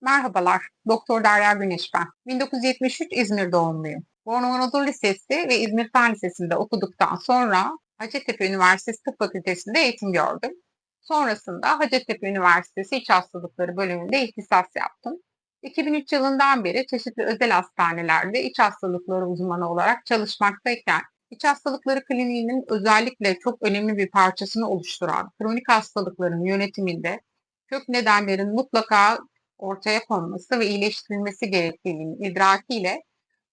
Merhabalar, Doktor Derya Güneş ben. 1973 İzmir doğumluyum. Bornova Anadolu Lisesi ve İzmir Fen Lisesi'nde okuduktan sonra Hacettepe Üniversitesi Tıp Fakültesi'nde eğitim gördüm. Sonrasında Hacettepe Üniversitesi İç Hastalıkları bölümünde ihtisas yaptım. 2003 yılından beri çeşitli özel hastanelerde iç hastalıkları uzmanı olarak çalışmaktayken, iç hastalıkları kliniğinin özellikle çok önemli bir parçasını oluşturan kronik hastalıkların yönetiminde kök nedenlerin mutlaka ortaya konması ve iyileştirilmesi gerektiğinin idrakiyle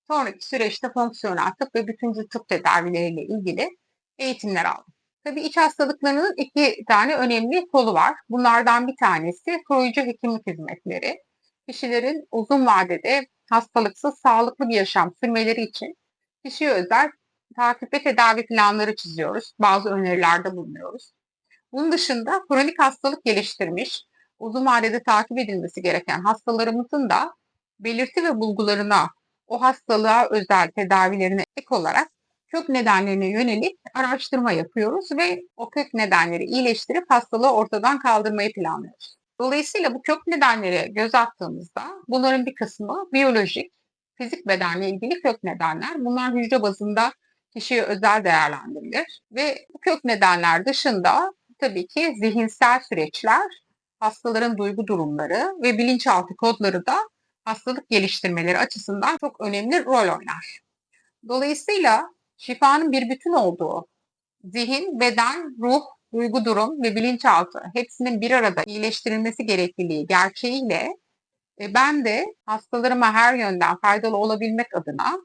sonraki süreçte fonksiyonel tıp ve bütüncül tıp tedavileriyle ilgili eğitimler aldım. Tabii iç hastalıklarının iki tane önemli kolu var. Bunlardan bir tanesi koruyucu hekimlik hizmetleri. Kişilerin uzun vadede hastalıksız, sağlıklı bir yaşam sürmeleri için kişiye özel takip ve tedavi planları çiziyoruz. Bazı önerilerde bulunuyoruz. Bunun dışında kronik hastalık geliştirmiş, uzun vadede takip edilmesi gereken hastalarımızın da belirti ve bulgularına, o hastalığa özel tedavilerine ek olarak kök nedenlerine yönelik araştırma yapıyoruz ve o kök nedenleri iyileştirip hastalığı ortadan kaldırmayı planlıyoruz. Dolayısıyla bu kök nedenlere göz attığımızda bunların bir kısmı biyolojik, fizik bedenle ilgili kök nedenler. Bunlar hücre bazında kişiye özel değerlendirilir ve bu kök nedenler dışında tabii ki zihinsel süreçler, hastaların duygu durumları ve bilinçaltı kodları da hastalık geliştirmeleri açısından çok önemli rol oynar. Dolayısıyla şifanın bir bütün olduğu, zihin, beden, ruh, duygu durum ve bilinçaltı hepsinin bir arada iyileştirilmesi gerekliliği gerçeğiyle e, ben de hastalarıma her yönden faydalı olabilmek adına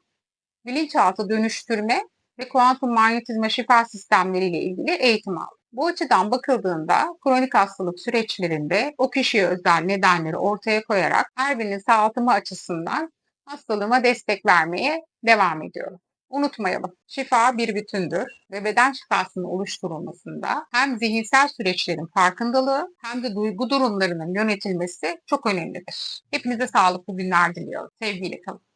bilinçaltı dönüştürme ve kuantum manyetizma şifa sistemleriyle ilgili eğitim aldım. Bu açıdan bakıldığında kronik hastalık süreçlerinde o kişiye özel nedenleri ortaya koyarak her birinin sağaltımı açısından hastalığıma destek vermeye devam ediyorum. Unutmayalım, şifa bir bütündür ve beden şifasının oluşturulmasında hem zihinsel süreçlerin farkındalığı hem de duygu durumlarının yönetilmesi çok önemlidir. Hepinize sağlıklı günler diliyorum. Sevgiyle kalın.